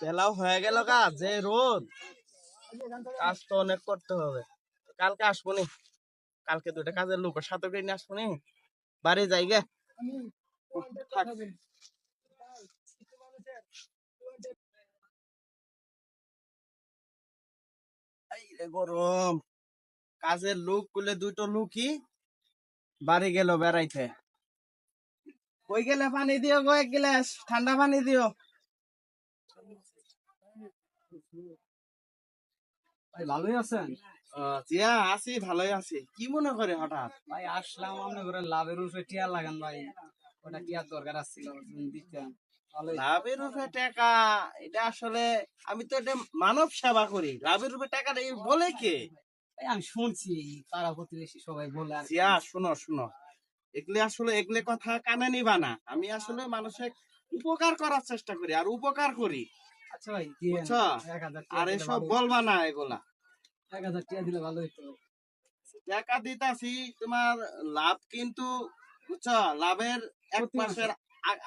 বেলাও হয়ে গেল কাজ যে রোদ। কাজ তো অনেক করতে হবে। কালকে আসব নি। কালকে দুটা কাজের লোকের সাথে নিয়ে আসব নি। বাড়ি যাই গে। গরম। কাজের লোক গুলে দুটো লোকই বাড়ি গেল বেড়াইতে। কই গেলে পানি দিও গো, এক গ্লাস ঠান্ডা পানি দিও। ভাই ভালোই আছেন? জিয়া আছি ভালোই আছি। কি মনে করে হঠাৎ? ভাই আসলাম আপনি করে লাভের উপরে টিয়া লাগান ভাই। ওটা টিয়ার দরকার আসছিল দিতেন লাভের উপরে টাকা এটা আসলে আমি তো এটা মানব সেবা করি। লাভের উপরে টাকাটা বলে কে? আমি শুনছি পাড়া প্রতিবেশী সবাই বলে। জিয়া শুনো শুনো। এগুলি আসলে এগুলি কথা কানে নিবা না। আমি আসলে মানুষের উপকার করার চেষ্টা করি আর উপকার করি। আচ্ছা ভাই বুঝছ? এক হাজার আর দিলে এসব ভালো- বলবা না এগুলা। এক হাজার টিয়া দিলে ভালো হইতো। টাকা দিতাছি তোমার লাভ কিন্তু বুঝছ? লাভের এক মাসের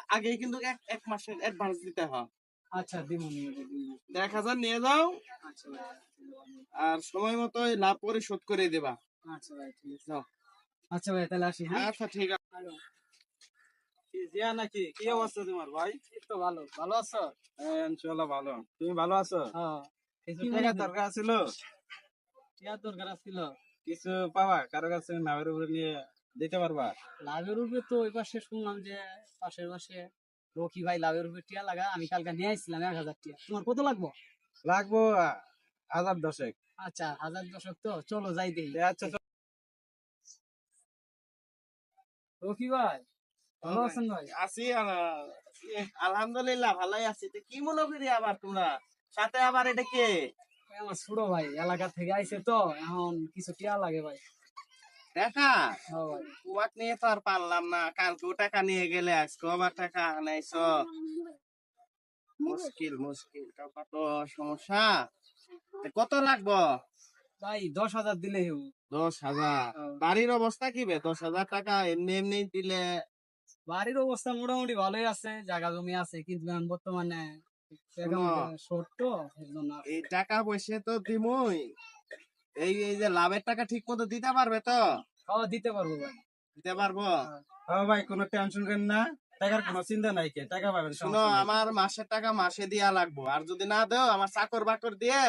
আগে কিন্তু এক এক মাসের অ্যাডভান্স দিতে হয়। আচ্ছা দিমুন দিমুন। এক হাজার নিয়ে যাও। আচ্ছা আর সময় মতো লাভ পরিশোধ করে দেবা। আচ্ছা ভাই ঠিক আছে। আচ্ছা ভাই তাহলে আসি হ্যাঁ? আচ্ছা ঠিক আছে জিয়া নাকি? কি অবস্থা তোমার ভাই? তো ভালো। ভালো আছো? ইনশাল্লাহ ভালো। তুমি ভালো আছো? হ্যাঁ। কিছু টাকা দরকার ছিল? টিয়ার দরকার আসছিল কিছু পাবা? কারও কাছে নামের উপরে নিয়ে দিতে পারবা? লাভের উপরে তো ওই পাশে শুনলাম যে পাশের পাশে রকি ভাই লাভের উপরে টিয়া লাগা আমি কালকে নিয়ে আসছিলাম এক হাজার টিয়া। তোমার কত লাগবো? লাগবো হাজার দশেক। আচ্ছা হাজার দশক তো চলো যাই দেই আচ্ছা রকি ভাই? ভালো আছেন ভাই আছি আলহামদুলিল্লাহ ভালোই আছি। তো কি মনে করি আবার তোমরা? সাথে আবার এটা কে? আমার ছোট ভাই এলাকা থেকে আইছে তো এখন কিছু টিয়া লাগে ভাই। দেখা তোমাক নিয়ে তো আর পারলাম না কালকেও টাকা নিয়ে গেলে আজকে আবার টাকা আনাইছ। মুশকিল মুশকিল টাকা তো সমস্যা? কত লাগবো? ভাই দশ হাজার দিলে দশ হাজার। বাড়ির অবস্থা কি বে? দশ হাজার টাকা এমনি এমনি দিলে বাড়ির অবস্থা মোটামুটি ভালোই আছে জায়গা জমি আছে কিন্তু এখন বর্তমানে এই টাকা পয়সা তো দিমই। এই এই যে লাভের টাকা ঠিক মতো দিতে পারবে তো? দিতে পারব ভাই। দিতে পারব? হ্যাঁ ভাই কোনো টেনশন করেন না। টাকার কোনো চিন্তা নাই কে টাকা পাবেন শুনো আমার মাসের টাকা মাসে দিয়া লাগবো। আর যদি না দাও আমার চাকর বাকর দিয়ে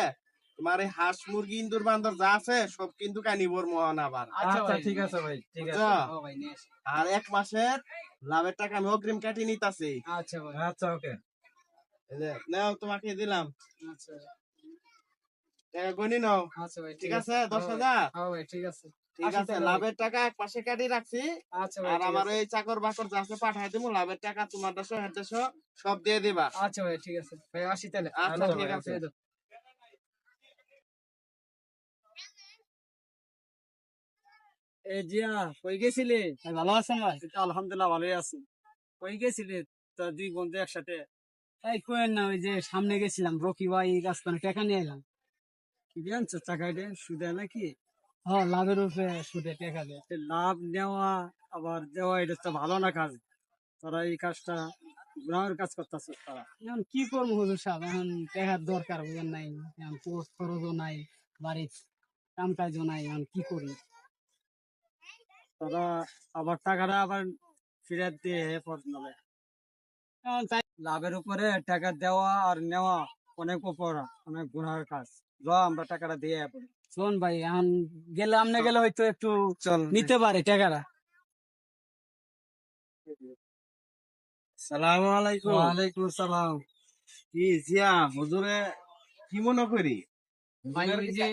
তোমার এই হাঁস মুরগি ইন্দুর বান্দর যা আছে সব কিন্তু কানিবর মোহন আবার। আচ্ছা আচ্ছা ঠিক আছে ভাই ঠিক আছে। আর এক মাসের লাভের টাকা আমি অগ্রিম কাটিয়ে নিতাছি। আচ্ছা ভাই। আচ্ছা ওকে। নাও তোমাকে দিলাম। আচ্ছা গনি নাও। আচ্ছা ভাই ঠিক আছে? দশ হাজার? হ্যাঁ ভাই ঠিক আছে। ঠিক আছে লাভের টাকা এক পাশে কাটিয়ে রাখছি। আচ্ছা ভাই আর আমার। ওই চাকর বাকর যা আছে পাঠাই দেবো লাভের টাকা তোমার দেশো হের সব দিয়ে দিবা। আচ্ছা ভাই ঠিক আছে। ভাই আসি তাহলে। আচ্ছা, আচ্ছা ঠিক আছে। এ জিয়া কই গেছিলে? ভাই ভালো আছেন ভাই? আলহামদুলিল্লাহ ভালোই আছি। কই গেছিলে? তা দুই বন্ধু একসাথে। কোয়েন না ওই যে সামনে গেছিলাম রকি ভাই রাস্তানে টাকা নিয়ে এলাম। কি জানছো টাকা এটা সুদে নাকি? হ্যাঁ লাভের উপরে সুদে টাকা দেয়। লাভ নেওয়া আবার দেওয়া এটা তো ভালো না কাজ। তারা এই কাজটা গ্রামের কাজ করতেছে তারা। এখন কি করব হুজুর সাহেব? এখন টাকার দরকার বুঝেন নাই। এখন খরচও নাই বাড়ির কাম কাজও নাই এখন কি করি? তারা আবার টাকাটা আবার ফিরে দিয়ে নেবে লাভের উপরে টাকা দেওয়া আর নেওয়া অনেক উপর অনেক গুণার কাজ। ল আমরা টাকাটা দিয়ে শোন ভাই এখন গেলে আমনে গেলে হয়তো একটু চল। নিতে পারে টাকাটা। সালাম আলাইকুম। ওয়ালাইকুম সালাম। কি জিয়া হুজুরে কি মনে করি? ভাই যে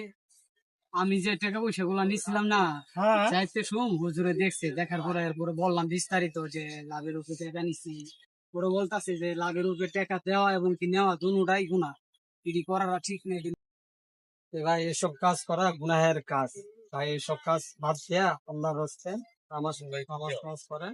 আমি যে টাকা পয়সা গুলা নিছিলাম না হ্যাঁ। চাইতে শুন হুজুরে দেখছে দেখার পরে এরপরে বললাম বিস্তারিত যে লাভের উপরে টাকা নিছি। পরে বলতাছে যে লাভের উপরে টাকা দেওয়া এবং কি নেওয়া দুটাই গুণা এটি করাটা ঠিক নেই। ভাই এসব কাজ করা গুনাহের কাজ। ভাই এসব কাজ বাদ দিয়া আল্লাহ রস্তে আমার নামাজ কাজ করেন।